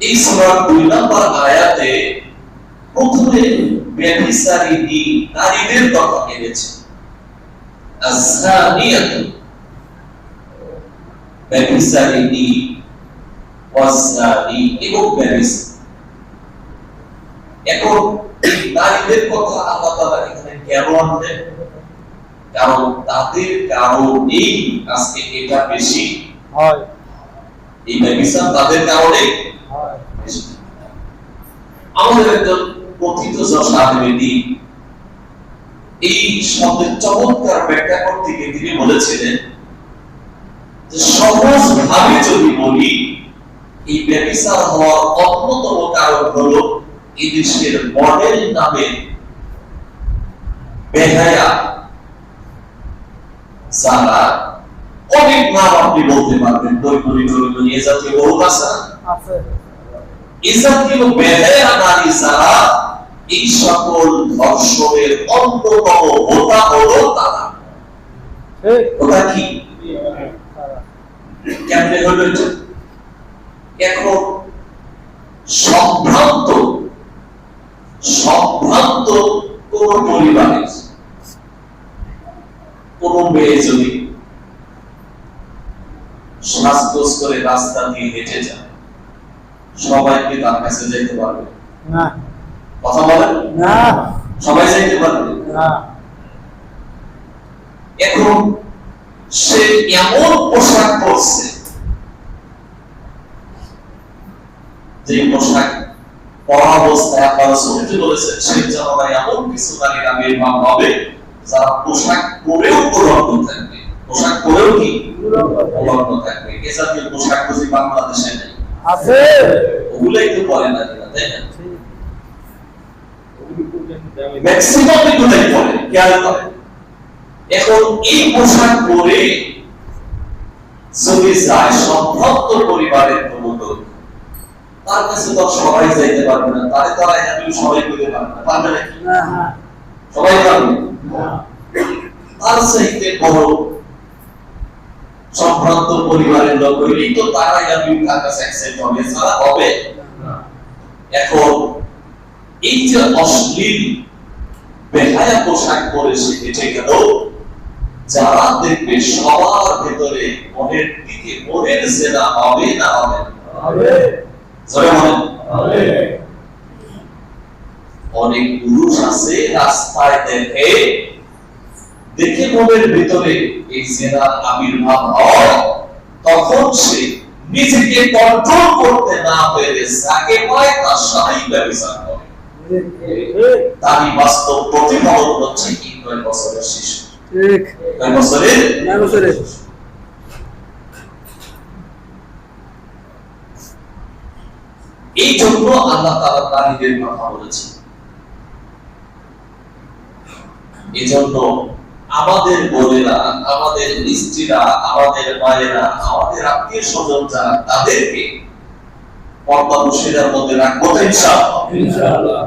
এই সূরার দুই নম্বর আয়াতে প্রথমে ব্যভিচারিণী নারীদের কথা এনেছে ব্যভিচারিণী এবং ব্যভিচার এখন নারীদের কথা আল্লাহ তাআলা এখানে কেন আনলেন? কারণ তাদের কারণেই আজকে এটা বেশি। হয়। এই ব্যভিচার তাদের কারণে আমাদের একজন কথিত যশাদেবী এই শব্দের চমৎকার ব্যাখ্যা করতে গিয়ে তিনি বলেছিলেন সহজ ভাবে যদি বলি, এই ব্যবিচার হওয়ার অন্যতম কারণ হলো এই দেশের মডেল নামে বেহায়া। যারা অনেক নাম আপনি বলতে পারবেন দৈবনী এ জাতীয় বহু আছে না? আছে এ জাতীয় বেহায়া নারী যারা এই সকল ধর্ষণের অন্যতম হোতা হলো তারা। ওটা কি? কেমনে হলো এখন সম্ভ্রান্ত সম্ভ্রান্ত কোন পরিবারের কোন মেয়ে যদি শ্বাসকোষ করে রাস্তা দিয়ে হেঁটে যায় সবাইকে তার কাছে যেতে পারবে। না। কথা বলেন না। সবাই যাইতে পারবে? না। এখন সে এমন পোশাক পরছে যে পোশাক পরা অবস্থায় আপনারা শুনতে বলেছেন সেই জমানায় এমন কিছু নারীর আবির্ভাব হবে যারা পোশাক পরেও প্রলগ্ন থাকবে। পোশাক পরেও কি? প্রলগ্ন থাকবে। এ জাতীয় পোশাক বুঝি বাংলাদেশে নেই। আছে। ওগুলাই তো পরে নারীরা তাই না? ঠিক। ম্যাক্সিমাম এগুলাই পরে খেয়াল করেন এখন এই পোশাক পরে যদি যায় সম্ভ্রান্ত পরিবারের কোন তার কাছে তো আর সবাই যাইতে পারবে না তারে তো আর এমনি সবাই করতে পারবে না পারবে নাকি? না না সবাই পারবে। তার চাইতে বড় সম্ভ্রান্ত পরিবারের লোক হইলেই তো তারাই আমি কাছে অ্যাকসেপ্ট হবে ছাড়া হবে। এখন এই যে অশ্লীল বেহায়া পোশাক পরে সে হেঁটে গেল যারা দেখবে সবার ভেতরে মনের দিকে মনের জেনা হবে না। হবে। অনেক পুরুষ আছে রাস্তায় দেখে দেখে মনের ভিতরে এই জেনার আবির্ভাব হয় তখন সে নিজেকে কন্ট্রোল করতে না পেরে যাকে পায় তার সাথেই ব্যবচার করে। তারই বাস্তব প্রতিফলন হচ্ছে কি নয় বছরের শিশু। নয় বছরের নয় বছরের। এই জন্য আল্লাহ তারা নারীদের কথা বলেছে এই জন্য আমাদের বোনেরা, আমাদের স্ত্রীরা, আমাদের মায়েরা, আমাদের আত্মীয় স্বজন যারা, তাদেরকে পর্দা মধ্যে রাখব ইনশাআল্লাহ।